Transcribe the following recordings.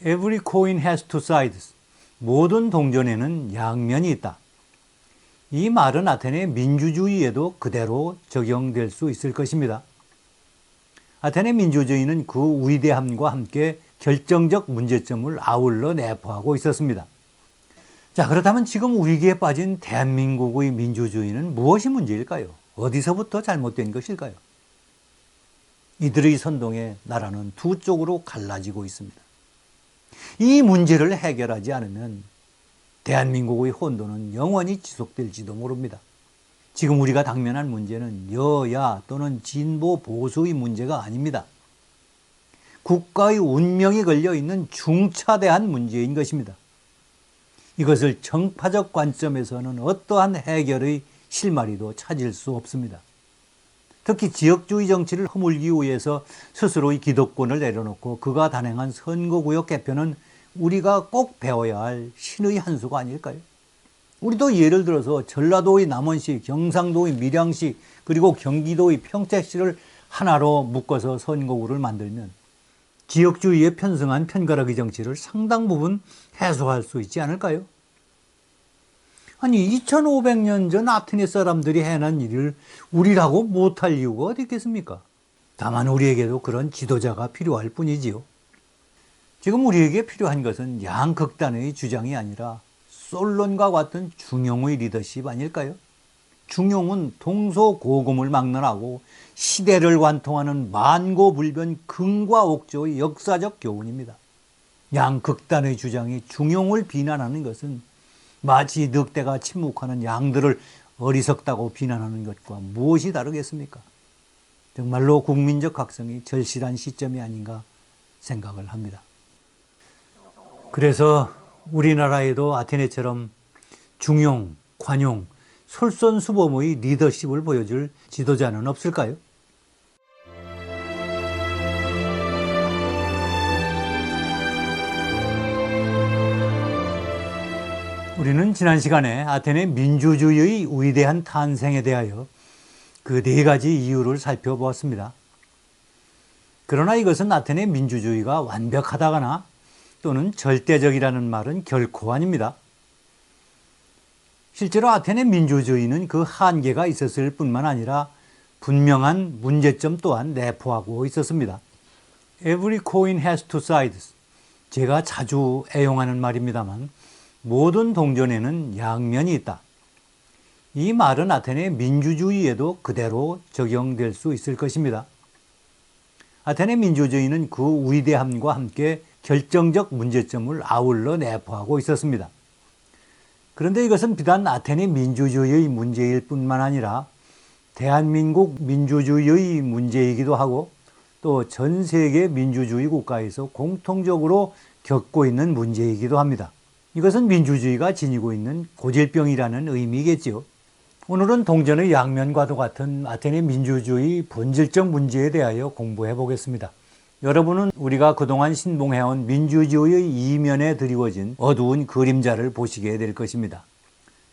Every coin has two sides. 모든 동전에는 양면이 있다. 이 말은 아테네 민주주의에도 그대로 적용될 수 있을 것입니다. 아테네 민주주의는 그 위대함과 함께 결정적 문제점을 아울러 내포하고 있었습니다. 자, 그렇다면 지금 위기에 빠진 대한민국의 민주주의는 무엇이 문제일까요? 어디서부터 잘못된 것일까요? 이들의 선동에 나라는 두 쪽으로 갈라지고 있습니다. 이 문제를 해결하지 않으면 대한민국의 혼돈은 영원히 지속될지도 모릅니다. 지금 우리가 당면한 문제는 여야 또는 진보 보수의 문제가 아닙니다. 국가의 운명이 걸려 있는 중차대한 문제인 것입니다. 이것을 정파적 관점에서는 어떠한 해결의 실마리도 찾을 수 없습니다. 특히 지역주의 정치를 허물기 위해서 스스로의 기득권을 내려놓고 그가 단행한 선거구역 개편은 우리가 꼭 배워야 할 신의 한 수가 아닐까요? 우리도 예를 들어서 전라도의 남원시, 경상도의 밀양시, 그리고 경기도의 평택시를 하나로 묶어서 선거구를 만들면 지역주의에 편승한 편가르기 정치를 상당 부분 해소할 수 있지 않을까요? 아니 2500년 전 아테네 사람들이 해낸 일을 우리라고 못할 이유가 어디 있겠습니까? 다만 우리에게도 그런 지도자가 필요할 뿐이지요. 지금 우리에게 필요한 것은 양극단의 주장이 아니라 솔론과 같은 중용의 리더십 아닐까요? 중용은 동서고금을 막론하고 시대를 관통하는 만고불변 근과 옥조의 역사적 교훈입니다. 양극단의 주장이 중용을 비난하는 것은 마치 늑대가 침묵하는 양들을 어리석다고 비난하는 것과 무엇이 다르겠습니까? 정말로 국민적 각성이 절실한 시점이 아닌가 생각을 합니다. 그래서 우리나라에도 아테네처럼 중용, 관용, 솔선수범의 리더십을 보여줄 지도자는 없을까요? 우리는 지난 시간에 아테네 민주주의의 위대한 탄생에 대하여 그 네 가지 이유를 살펴보았습니다. 그러나 이것은 아테네 민주주의가 완벽하다거나 또는 절대적이라는 말은 결코 아닙니다. 실제로 아테네 민주주의는 그 한계가 있었을 뿐만 아니라 분명한 문제점 또한 내포하고 있었습니다. Every coin has two sides. 제가 자주 애용하는 말입니다만 모든 동전에는 양면이 있다. 이 말은 아테네 민주주의에도 그대로 적용될 수 있을 것입니다. 아테네 민주주의는 그 위대함과 함께 결정적 문제점을 아울러 내포하고 있었습니다. 그런데 이것은 비단 아테네 민주주의의 문제일 뿐만 아니라 대한민국 민주주의의 문제이기도 하고 또 전 세계 민주주의 국가에서 공통적으로 겪고 있는 문제이기도 합니다. 이것은 민주주의가 지니고 있는 고질병이라는 의미겠지요. 오늘은 동전의 양면과도 같은 아테네 민주주의 본질적 문제에 대하여 공부해 보겠습니다. 여러분은 우리가 그동안 신봉해온 민주주의의 이면에 드리워진 어두운 그림자를 보시게 될 것입니다.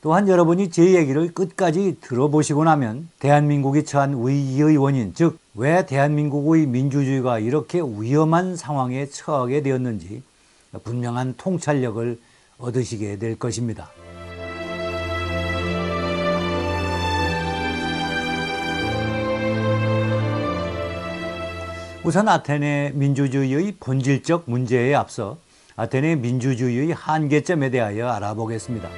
또한 여러분이 제 얘기를 끝까지 들어보시고 나면 대한민국이 처한 위기의 원인, 즉, 왜 대한민국의 민주주의가 이렇게 위험한 상황에 처하게 되었는지 분명한 통찰력을 얻으시게 될 것입니다. 우선 아테네 민주주의의 본질적 문제에 앞서 아테네 민주주의의 한계점에 대하여 알아보겠습니다.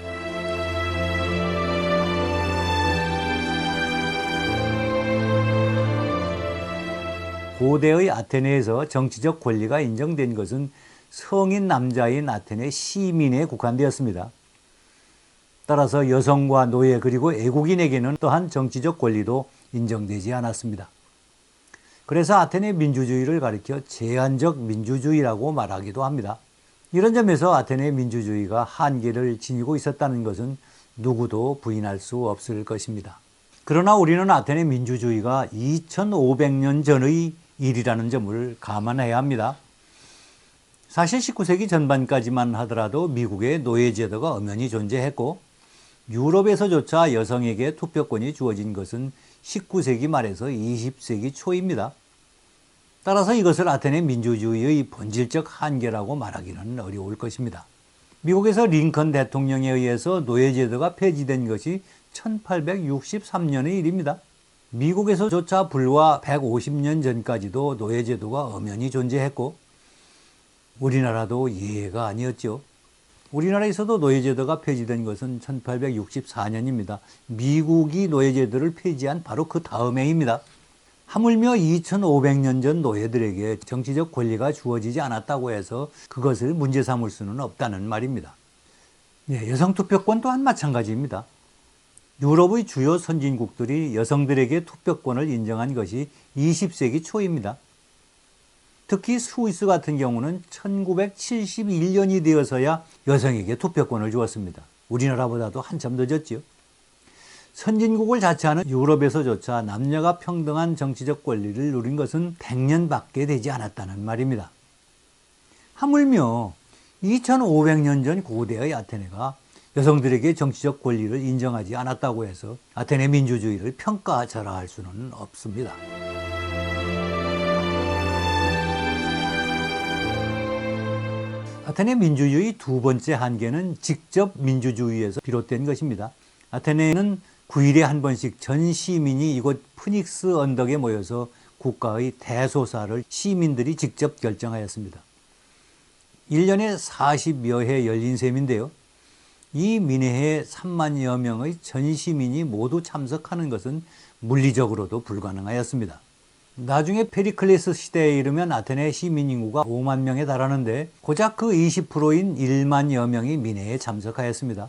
고대의 아테네에서 정치적 권리가 인정된 것은 성인 남자인 아테네 시민에 국한되었습니다. 따라서 여성과 노예 그리고 애국인에게는 또한 정치적 권리도 인정되지 않았습니다. 그래서 아테네 민주주의를 가리켜 제한적 민주주의라고 말하기도 합니다. 이런 점에서 아테네 민주주의가 한계를 지니고 있었다는 것은 누구도 부인할 수 없을 것입니다. 그러나 우리는 아테네 민주주의가 2500년 전의 일이라는 점을 감안해야 합니다. 사실 19세기 전반까지만 하더라도 미국의 노예제도가 엄연히 존재했고 유럽에서조차 여성에게 투표권이 주어진 것은 19세기 말에서 20세기 초입니다. 따라서 이것을 아테네 민주주의의 본질적 한계라고 말하기는 어려울 것입니다. 미국에서 링컨 대통령에 의해서 노예제도가 폐지된 것이 1863년의 일입니다. 미국에서조차 불과 150년 전까지도 노예제도가 엄연히 존재했고 우리나라도 예외가 아니었죠. 우리나라에서도 노예제도가 폐지된 것은 1864년입니다. 미국이 노예제도를 폐지한 바로 그 다음 해입니다. 하물며 2500년 전 노예들에게 정치적 권리가 주어지지 않았다고 해서 그것을 문제 삼을 수는 없다는 말입니다. 예, 여성 투표권 또한 마찬가지입니다. 유럽의 주요 선진국들이 여성들에게 투표권을 인정한 것이 20세기 초입니다. 특히 스위스 같은 경우는 1971년이 되어서야 여성에게 투표권을 주었습니다. 우리나라보다도 한참 늦었죠. 선진국을 자처하는 유럽에서조차 남녀가 평등한 정치적 권리를 누린 것은 100년밖에 되지 않았다는 말입니다. 하물며 2500년 전 고대의 아테네가 여성들에게 정치적 권리를 인정하지 않았다고 해서 아테네 민주주의를 평가절하할 수는 없습니다. 아테네 민주주의 두 번째 한계는 직접 민주주의에서 비롯된 것입니다. 아테네는 9일에 한 번씩 전 시민이 이곳 푸닉스 언덕에 모여서 국가의 대소사를 시민들이 직접 결정하였습니다. 1년에 40여 회 열린 셈인데요. 이 민회에 3만여 명의 전 시민이 모두 참석하는 것은 물리적으로도 불가능하였습니다. 나중에 페리클레스 시대에 이르면 아테네 시민 인구가 5만 명에 달하는데 고작 그 20%인 1만여 명이 민회에 참석하였습니다.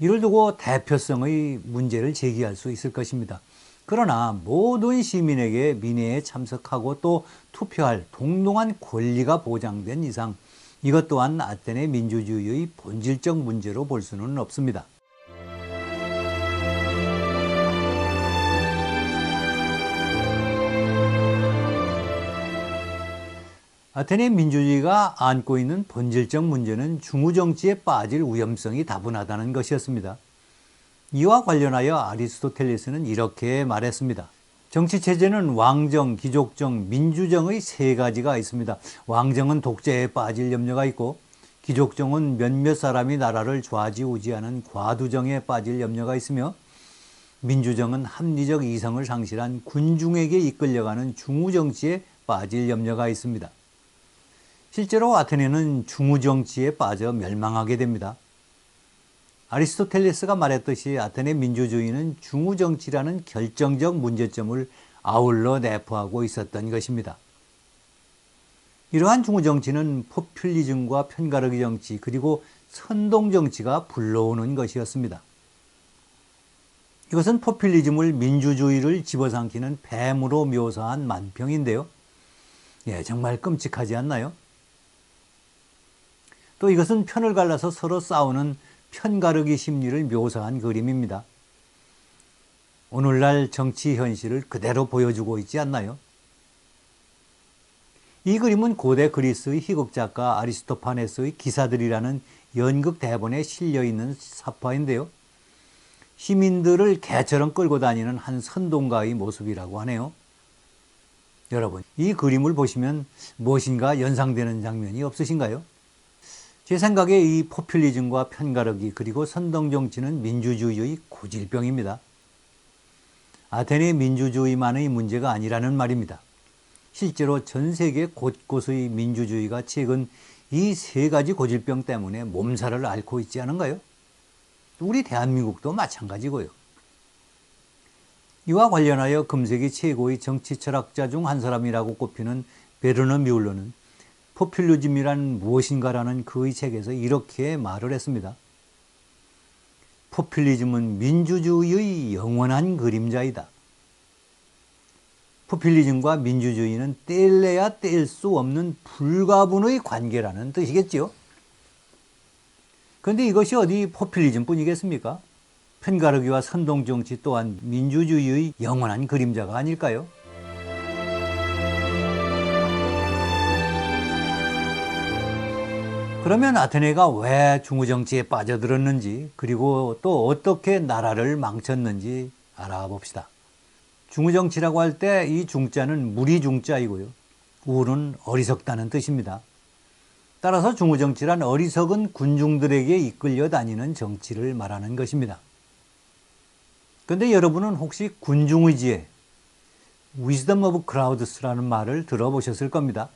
이를 두고 대표성의 문제를 제기할 수 있을 것입니다. 그러나 모든 시민에게 민회에 참석하고 또 투표할 동등한 권리가 보장된 이상 이것 또한 아테네 민주주의의 본질적 문제로 볼 수는 없습니다. 아테네 민주주의가 안고 있는 본질적 문제는 중우정치에 빠질 위험성이 다분하다는 것이었습니다. 이와 관련하여 아리스토텔레스는 이렇게 말했습니다. 정치체제는 왕정, 귀족정, 민주정의 세 가지가 있습니다. 왕정은 독재에 빠질 염려가 있고, 귀족정은 몇몇 사람이 나라를 좌지우지하는 과두정에 빠질 염려가 있으며, 민주정은 합리적 이성을 상실한 군중에게 이끌려가는 중우정치에 빠질 염려가 있습니다. 실제로 아테네는 중우 정치에 빠져 멸망하게 됩니다. 아리스토텔레스가 말했듯이 아테네 민주주의는 중우 정치라는 결정적 문제점을 아울러 내포하고 있었던 것입니다. 이러한 중우 정치는 포퓰리즘과 편가르기 정치 그리고 선동 정치가 불러오는 것이었습니다. 이것은 포퓰리즘을 민주주의를 집어삼키는 뱀으로 묘사한 만평인데요. 예, 정말 끔찍하지 않나요? 또 이것은 편을 갈라서 서로 싸우는 편가르기 심리를 묘사한 그림입니다. 오늘날 정치 현실을 그대로 보여주고 있지 않나요? 이 그림은 고대 그리스의 희극 작가 아리스토파네스의 기사들이라는 연극 대본에 실려 있는 사파인데요. 시민들을 개처럼 끌고 다니는 한 선동가의 모습이라고 하네요. 여러분, 이 그림을 보시면 무엇인가 연상되는 장면이 없으신가요? 제 생각에 이 포퓰리즘과 편가르기 그리고 선동 정치는 민주주의의 고질병입니다. 아테네 민주주의만의 문제가 아니라는 말입니다. 실제로 전 세계 곳곳의 민주주의가 최근 이 세 가지 고질병 때문에 몸살을 앓고 있지 않은가요? 우리 대한민국도 마찬가지고요. 이와 관련하여 금세기 최고의 정치 철학자 중 한 사람이라고 꼽히는 베르너 뮬러는 포퓰리즘이란 무엇인가라는 그의 책에서 이렇게 말을 했습니다. 포퓰리즘은 민주주의의 영원한 그림자이다. 포퓰리즘과 민주주의는 뗄래야 뗄 수 없는 불가분의 관계라는 뜻이겠지요. 그런데 이것이 어디 포퓰리즘 뿐이겠습니까? 편가르기와 선동정치 또한 민주주의의 영원한 그림자가 아닐까요? 그러면 아테네가 왜 중우정치에 빠져들었는지 그리고 또 어떻게 나라를 망쳤는지 알아봅시다. 중우정치라고 할 때 이 중자는 무리중자이고요. 우는 어리석다는 뜻입니다. 따라서 중우정치란 어리석은 군중들에게 이끌려 다니는 정치를 말하는 것입니다. 그런데 여러분은 혹시 군중의지에 Wisdom of Crowds라는 말을 들어보셨을 겁니다.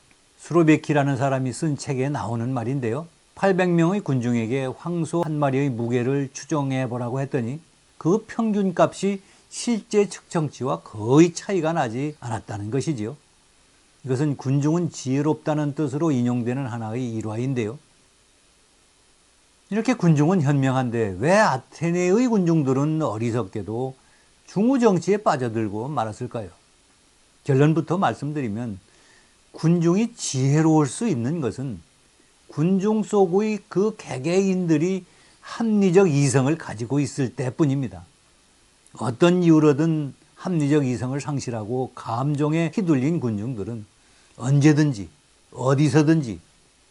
수로베키라는 사람이 쓴 책에 나오는 말인데요. 800명의 군중에게 황소 한 마리의 무게를 추정해 보라고 했더니 그 평균 값이 실제 측정치와 거의 차이가 나지 않았다는 것이지요. 이것은 군중은 지혜롭다는 뜻으로 인용되는 하나의 일화인데요. 이렇게 군중은 현명한데 왜 아테네의 군중들은 어리석게도 중우 정치에 빠져들고 말았을까요? 결론부터 말씀드리면 군중이 지혜로울 수 있는 것은 군중 속의 그 개개인들이 합리적 이성을 가지고 있을 때뿐입니다. 어떤 이유로든 합리적 이성을 상실하고 감정에 휘둘린 군중들은 언제든지 어디서든지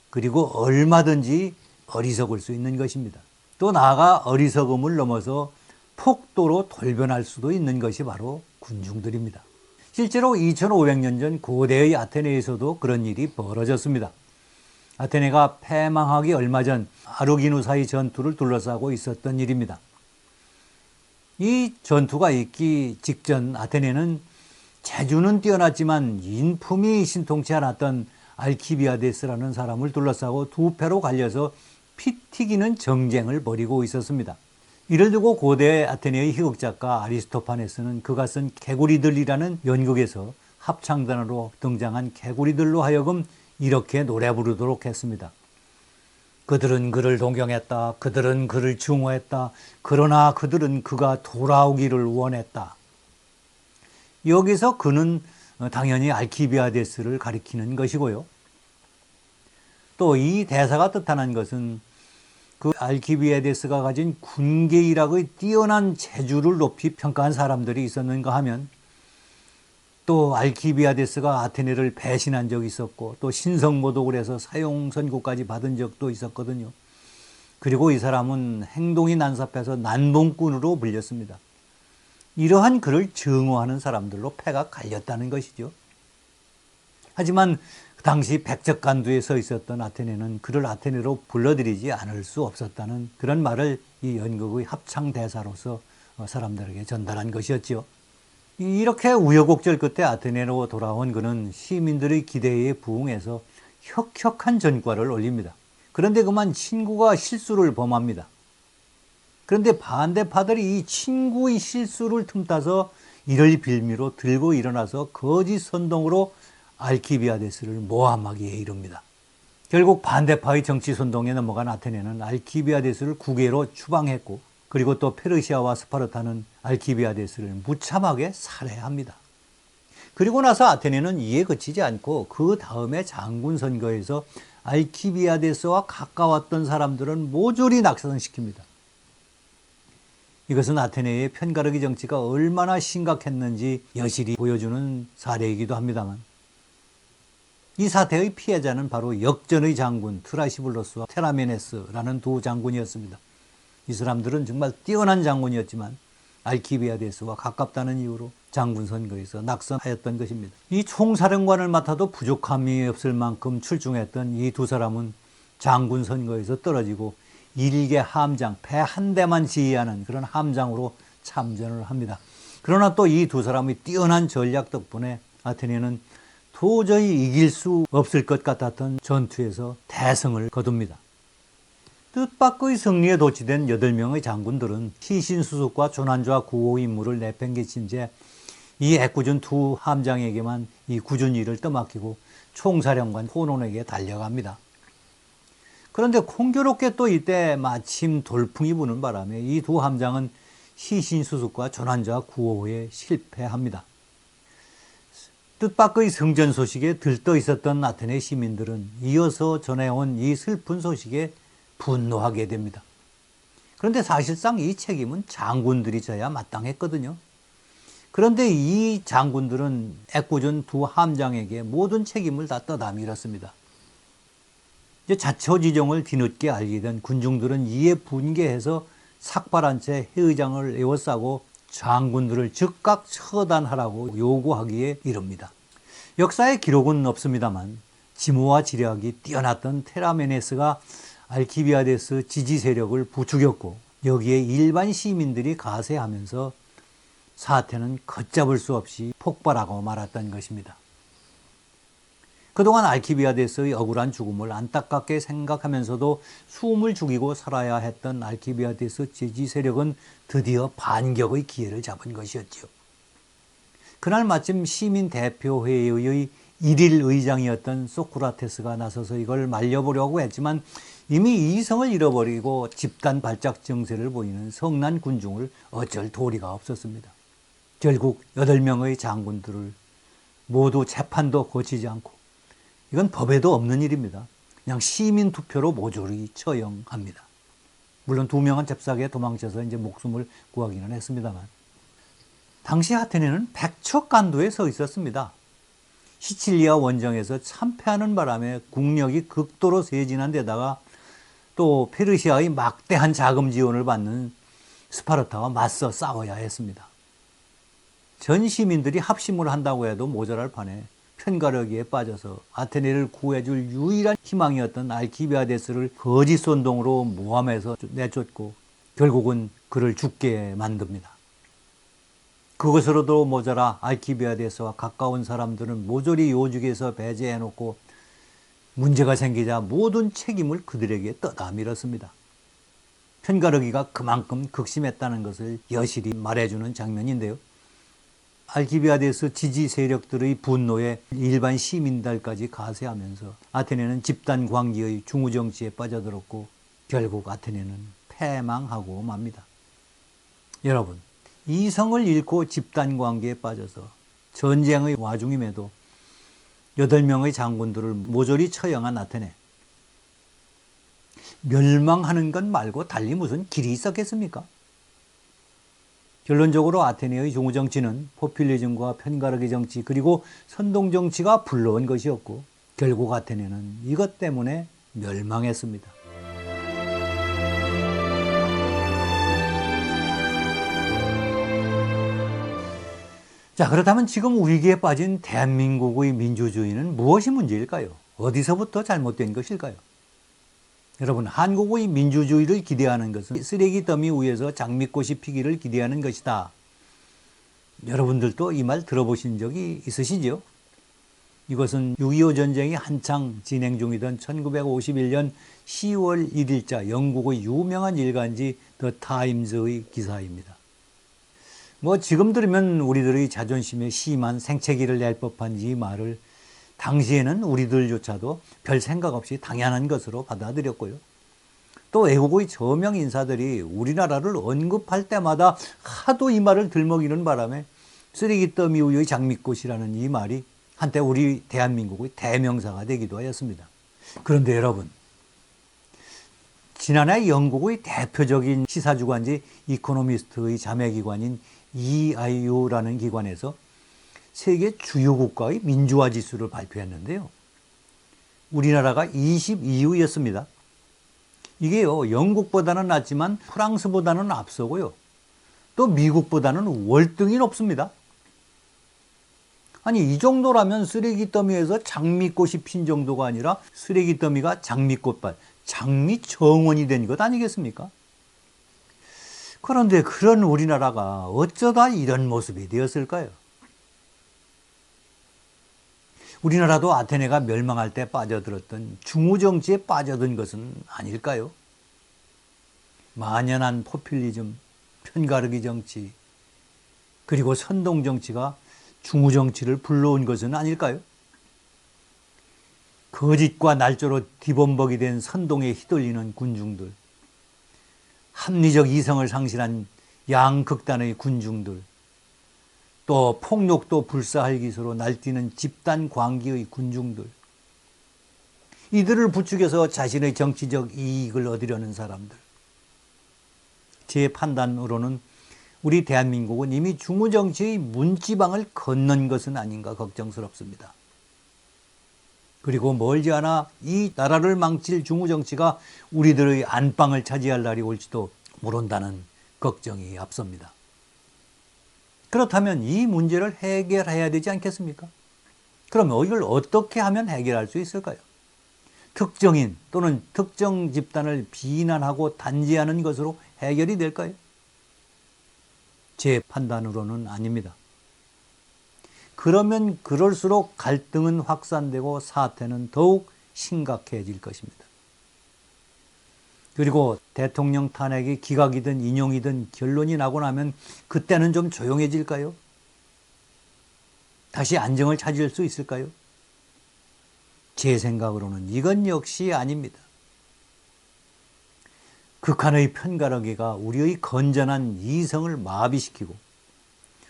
그리고 얼마든지 어리석을 수 있는 것입니다. 또 나아가 어리석음을 넘어서 폭도로 돌변할 수도 있는 것이 바로 군중들입니다. 실제로 2500년 전 고대의 아테네에서도 그런 일이 벌어졌습니다. 아테네가 패망하기 얼마 전 아르기누사의 전투를 둘러싸고 있었던 일입니다. 이 전투가 있기 직전 아테네는 재주는 뛰어났지만 인품이 신통치 않았던 알키비아데스라는 사람을 둘러싸고 두 패로 갈려서 피 튀기는 정쟁을 벌이고 있었습니다. 이를 두고 고대 아테네의 희극 작가 아리스토파네스는 그가 쓴 개구리들이라는 연극에서 합창단으로 등장한 개구리들로 하여금 이렇게 노래 부르도록 했습니다. 그들은 그를 동경했다. 그들은 그를 증오했다. 그러나 그들은 그가 돌아오기를 원했다. 여기서 그는 당연히 알키비아데스를 가리키는 것이고요. 또 이 대사가 뜻하는 것은 그 알키비아데스가 가진 군계일학의 뛰어난 재주를 높이 평가한 사람들이 있었는가 하면 또 알키비아데스가 아테네를 배신한 적이 있었고 또 신성모독을 해서 사형 선고까지 받은 적도 있었거든요. 그리고 이 사람은 행동이 난삽해서 난봉꾼으로 불렸습니다. 이러한 그를 증오하는 사람들로 패가 갈렸다는 것이죠. 하지만 그 당시 백적간두에 서 있었던 아테네는 그를 아테네로 불러들이지 않을 수 없었다는 그런 말을 이 연극의 합창 대사로서 사람들에게 전달한 것이었죠. 이렇게 우여곡절 끝에 아테네로 돌아온 그는 시민들의 기대에 부응해서 혁혁한 전과를 올립니다. 그런데 그만 친구가 실수를 범합니다. 그런데 반대파들이 이 친구의 실수를 틈타서 이를 빌미로 들고 일어나서 거짓 선동으로 알키비아데스를 모함하기에 이릅니다. 결국 반대파의 정치 선동에 넘어간 아테네는 알키비아데스를 국외로 추방했고 그리고 또 페르시아와 스파르타는 알키비아데스를 무참하게 살해합니다. 그리고 나서 아테네는 이에 그치지 않고 그 다음에 장군 선거에서 알키비아데스와 가까웠던 사람들은 모조리 낙선시킵니다. 이것은 아테네의 편가르기 정치가 얼마나 심각했는지 여실히 보여주는 사례이기도 합니다만 이 사태의 피해자는 바로 역전의 장군 트라시블로스와 테라메네스라는 두 장군이었습니다. 이 사람들은 정말 뛰어난 장군이었지만 알키비아데스와 가깝다는 이유로 장군 선거에서 낙선하였던 것입니다. 이 총사령관을 맡아도 부족함이 없을 만큼 출중했던 이 두 사람은 장군 선거에서 떨어지고 일개 함장, 배 한 대만 지휘하는 그런 함장으로 참전을 합니다. 그러나 또 이 두 사람의 뛰어난 전략 덕분에 아테네는 도저히 이길 수 없을 것 같았던 전투에서 대승을 거둡니다. 뜻밖의 승리에 도취된 8명의 장군들은 시신수습과 조난좌 구호 임무를 내팽개친 채이 애꿎은 두 함장에게만 이 굳은 일을 떠맡기고 총사령관 호논에게 달려갑니다. 그런데 공교롭게 또 이때 마침 돌풍이 부는 바람에 이 두 함장은 시신수습과 조난좌 구호에 실패합니다. 뜻밖의 승전 소식에 들떠 있었던 아테네 시민들은 이어서 전해온 이 슬픈 소식에 분노하게 됩니다. 그런데 사실상 이 책임은 장군들이 져야 마땅했거든요. 그런데 이 장군들은 애꿎은 두 함장에게 모든 책임을 다 떠다밀었습니다. 이제 자초지종을 뒤늦게 알게 된 군중들은 이에 분개해서 삭발한 채 해의장을 에워싸고 장군들을 즉각 처단하라고 요구하기에 이릅니다. 역사의 기록은 없습니다만 지모와 지략이 뛰어났던 테라메네스가 알키비아데스 지지 세력을 부추겼고 여기에 일반 시민들이 가세하면서 사태는 걷잡을 수 없이 폭발하고 말았던 것입니다. 그동안 알키비아데스의 억울한 죽음을 안타깝게 생각하면서도 숨을 죽이고 살아야 했던 알키비아데스 지지 세력은 드디어 반격의 기회를 잡은 것이었지요. 그날 마침 시민 대표회의의 일일 의장이었던 소크라테스가 나서서 이걸 말려보려고 했지만 이미 이성을 잃어버리고 집단 발작 증세를 보이는 성난 군중을 어쩔 도리가 없었습니다. 결국 8명의 장군들을 모두 재판도 거치지 않고 이건 법에도 없는 일입니다. 그냥 시민 투표로 모조리 처형합니다. 물론 두 명은 잽싸게 도망쳐서 이제 목숨을 구하기는 했습니다만 당시 아테네는 백척간도에 서 있었습니다. 시칠리아 원정에서 참패하는 바람에 국력이 극도로 세진한 데다가 또 페르시아의 막대한 자금 지원을 받는 스파르타와 맞서 싸워야 했습니다. 전 시민들이 합심을 한다고 해도 모자랄 판에 편가르기에 빠져서 아테네를 구해줄 유일한 희망이었던 알키비아데스를 거짓 선동으로 모함해서 내쫓고 결국은 그를 죽게 만듭니다. 그것으로도 모자라 알키비아데스와 가까운 사람들은 모조리 요직에서 배제해놓고 문제가 생기자 모든 책임을 그들에게 떠다 밀었습니다. 편가르기가 그만큼 극심했다는 것을 여실히 말해주는 장면인데요. 알키비아데스 지지 세력들의 분노에 일반 시민들까지 가세하면서 아테네는 집단 광기의 중후 정치에 빠져들었고 결국 아테네는 패망하고 맙니다. 여러분, 이성을 잃고 집단 관계에 빠져서 전쟁의 와중임에도 8명의 장군들을 모조리 처형한 아테네. 멸망하는 것 말고 달리 무슨 길이 있었겠습니까? 결론적으로 아테네의 종우 정치는 포퓰리즘과 편가르기 정치 그리고 선동 정치가 불러온 것이었고 결국 아테네는 이것 때문에 멸망했습니다. 자, 그렇다면 지금 위기에 빠진 대한민국의 민주주의는 무엇이 문제일까요? 어디서부터 잘못된 것일까요? 여러분, 한국의 민주주의를 기대하는 것은 쓰레기 더미 위에서 장미꽃이 피기를 기대하는 것이다. 여러분들도 이 말 들어보신 적이 있으시죠? 이것은 6.25 전쟁이 한창 진행 중이던 1951년 10월 1일자 영국의 유명한 일간지 더 타임즈의 기사입니다. 뭐 지금 들으면 우리들의 자존심에 심한 생채기를 낼 법한 이 말을 당시에는 우리들조차도 별 생각 없이 당연한 것으로 받아들였고요. 또 외국의 저명 인사들이 우리나라를 언급할 때마다 하도 이 말을 들먹이는 바람에 쓰레기 더미 위의 장미꽃이라는 이 말이 한때 우리 대한민국의 대명사가 되기도 하였습니다. 그런데 여러분, 지난해 영국의 대표적인 시사주간지 이코노미스트의 자매기관인 EIU라는 기관에서 세계 주요 국가의 민주화 지수를 발표했는데요. 우리나라가 22위였습니다. 이게요, 영국보다는 낮지만 프랑스보다는 앞서고요. 또 미국보다는 월등히 높습니다. 아니, 이 정도라면 쓰레기 더미에서 장미꽃이 핀 정도가 아니라 쓰레기 더미가 장미꽃밭, 장미 정원이 된 것 아니겠습니까? 그런데 그런 우리나라가 어쩌다 이런 모습이 되었을까요? 우리나라도 아테네가 멸망할 때 빠져들었던 중우정치에 빠져든 것은 아닐까요? 만연한 포퓰리즘, 편가르기 정치, 그리고 선동 정치가 중우 정치를 불러온 것은 아닐까요? 거짓과 날조로 뒤범벅이 된 선동에 휘둘리는 군중들, 합리적 이성을 상실한 양극단의 군중들, 또 폭력도 불사할 기소로 날뛰는 집단 광기의 군중들, 이들을 부추겨서 자신의 정치적 이익을 얻으려는 사람들. 제 판단으로는 우리 대한민국은 이미 중우정치의 문지방을 건넌 것은 아닌가 걱정스럽습니다. 그리고 멀지 않아 이 나라를 망칠 중우정치가 우리들의 안방을 차지할 날이 올지도 모른다는 걱정이 앞섭니다. 그렇다면 이 문제를 해결해야 되지 않겠습니까? 그럼 이걸 어떻게 하면 해결할 수 있을까요? 특정인 또는 특정 집단을 비난하고 단죄하는 것으로 해결이 될까요? 제 판단으로는 아닙니다. 그러면 그럴수록 갈등은 확산되고 사태는 더욱 심각해질 것입니다. 그리고 대통령 탄핵이 기각이든 인용이든 결론이 나고 나면 그때는 좀 조용해질까요? 다시 안정을 찾을 수 있을까요? 제 생각으로는 이건 역시 아닙니다. 극한의 편가르기가 우리의 건전한 이성을 마비시키고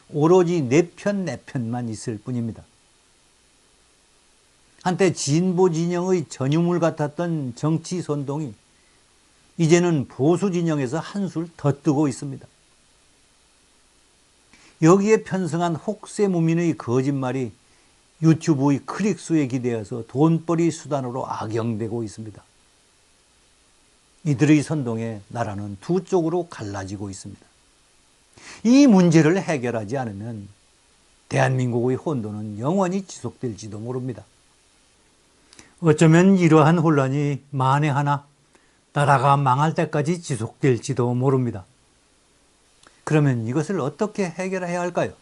오로지 내 편 내 편만 있을 뿐입니다. 한때 진보 진영의 전유물 같았던 정치 선동이 이제는 보수 진영에서 한술 더 뜨고 있습니다. 여기에 편성한 혹세 무민의 거짓말이 유튜브의 클릭수에 기대어서 돈벌이 수단으로 악용되고 있습니다. 이들의 선동에 나라는 두 쪽으로 갈라지고 있습니다. 이 문제를 해결하지 않으면 대한민국의 혼돈은 영원히 지속될지도 모릅니다. 어쩌면 이러한 혼란이 만에 하나 나라가 망할 때까지 지속될지도 모릅니다. 그러면 이것을 어떻게 해결해야 할까요?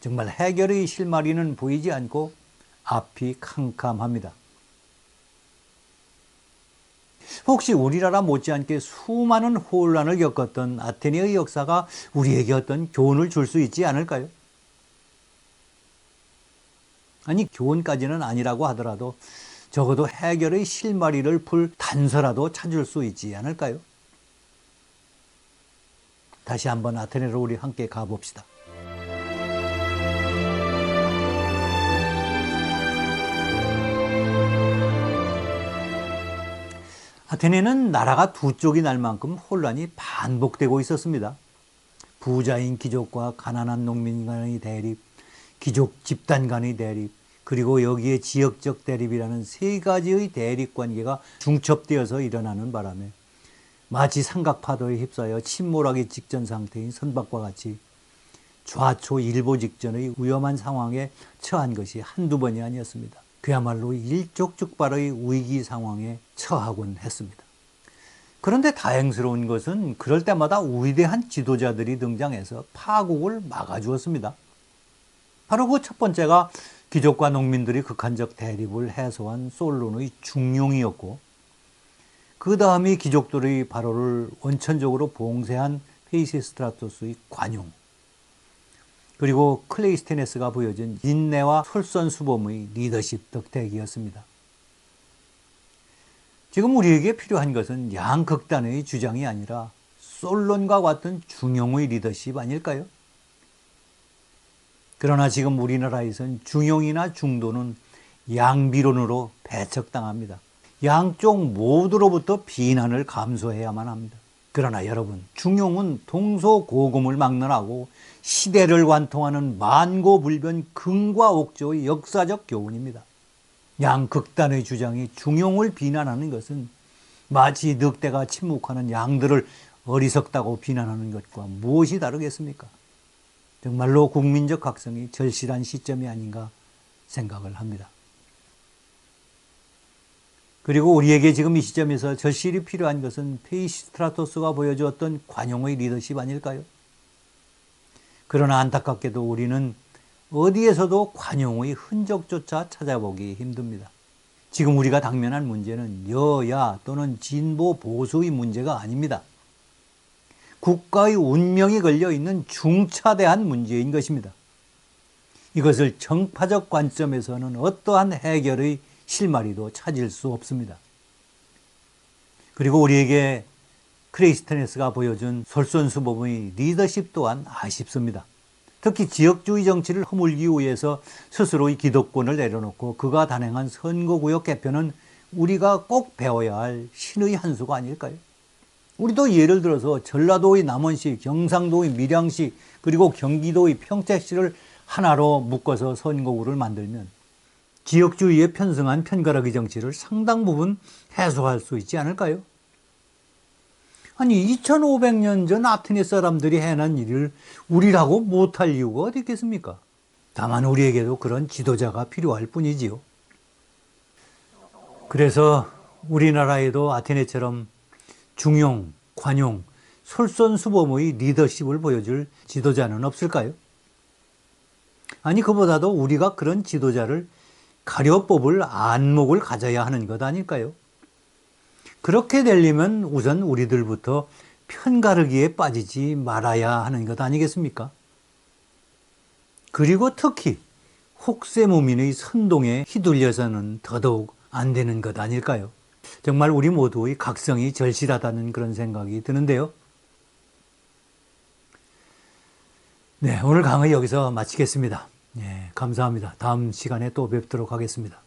정말 해결의 실마리는 보이지 않고 앞이 캄캄합니다. 혹시 우리나라 못지않게 수많은 혼란을 겪었던 아테네의 역사가 우리에게 어떤 교훈을 줄 수 있지 않을까요? 아니, 교훈까지는 아니라고 하더라도 적어도 해결의 실마리를 풀 단서라도 찾을 수 있지 않을까요? 다시 한번 아테네로 우리 함께 가봅시다. 아테네는 나라가 두 쪽이 날 만큼 혼란이 반복되고 있었습니다. 부자인 귀족과 가난한 농민 간의 대립, 귀족 집단 간의 대립, 그리고 여기에 지역적 대립이라는 세 가지의 대립 관계가 중첩되어서 일어나는 바람에 마치 삼각파도에 휩싸여 침몰하기 직전 상태인 선박과 같이 좌초 일보 직전의 위험한 상황에 처한 것이 한두 번이 아니었습니다. 그야말로 일촉즉발의 위기 상황에 처하곤 했습니다. 그런데 다행스러운 것은 그럴 때마다 위대한 지도자들이 등장해서 파국을 막아주었습니다. 바로 그 첫 번째가 귀족과 농민들이 극한적 대립을 해소한 솔론의 중용이었고, 그 다음이 귀족들의 발호를 원천적으로 봉쇄한 페이시스트라토스의 관용, 그리고 클레이스테네스가 보여준 인내와 솔선수범의 리더십 덕택이었습니다. 지금 우리에게 필요한 것은 양극단의 주장이 아니라 솔론과 같은 중용의 리더십 아닐까요? 그러나 지금 우리나라에선 중용이나 중도는 양비론으로 배척당합니다. 양쪽 모두로부터 비난을 감수해야만 합니다. 그러나 여러분, 중용은 동서고금을 막론하고 시대를 관통하는 만고불변 근과 옥조의 역사적 교훈입니다. 양극단의 주장이 중용을 비난하는 것은 마치 늑대가 침묵하는 양들을 어리석다고 비난하는 것과 무엇이 다르겠습니까? 정말로 국민적 각성이 절실한 시점이 아닌가 생각을 합니다. 그리고 우리에게 지금 이 시점에서 절실히 필요한 것은 페이시스트라토스가 보여주었던 관용의 리더십 아닐까요? 그러나 안타깝게도 우리는 어디에서도 관용의 흔적조차 찾아보기 힘듭니다. 지금 우리가 당면한 문제는 여야 또는 진보 보수의 문제가 아닙니다. 국가의 운명이 걸려 있는 중차대한 문제인 것입니다. 이것을 정파적 관점에서는 어떠한 해결의 실마리도 찾을 수 없습니다. 그리고 우리에게 크레이스테네스가 보여준 솔선수범의 리더십 또한 아쉽습니다. 특히 지역주의 정치를 허물기 위해서 스스로의 기득권을 내려놓고 그가 단행한 선거구역 개편은 우리가 꼭 배워야 할 신의 한 수가 아닐까요? 우리도 예를 들어서 전라도의 남원시, 경상도의 밀양시, 그리고 경기도의 평택시를 하나로 묶어서 선거구를 만들면 지역주의에 편승한 편가르기 정치를 상당 부분 해소할 수 있지 않을까요? 아니 2500년 전 아테네 사람들이 해낸 일을 우리라고 못할 이유가 어디 있겠습니까? 다만 우리에게도 그런 지도자가 필요할 뿐이지요. 그래서 우리나라에도 아테네처럼 중용, 관용, 솔선수범의 리더십을 보여줄 지도자는 없을까요? 아니 그보다도 우리가 그런 지도자를 가려 뽑을 안목을 가져야 하는 것 아닐까요? 그렇게 되려면 우선 우리들부터 편가르기에 빠지지 말아야 하는 것 아니겠습니까? 그리고 특히 혹세무민의 선동에 휘둘려서는 더더욱 안 되는 것 아닐까요? 정말 우리 모두의 각성이 절실하다는 그런 생각이 드는데요. 네, 오늘 강의 여기서 마치겠습니다. 예, 감사합니다. 다음 시간에 또 뵙도록 하겠습니다.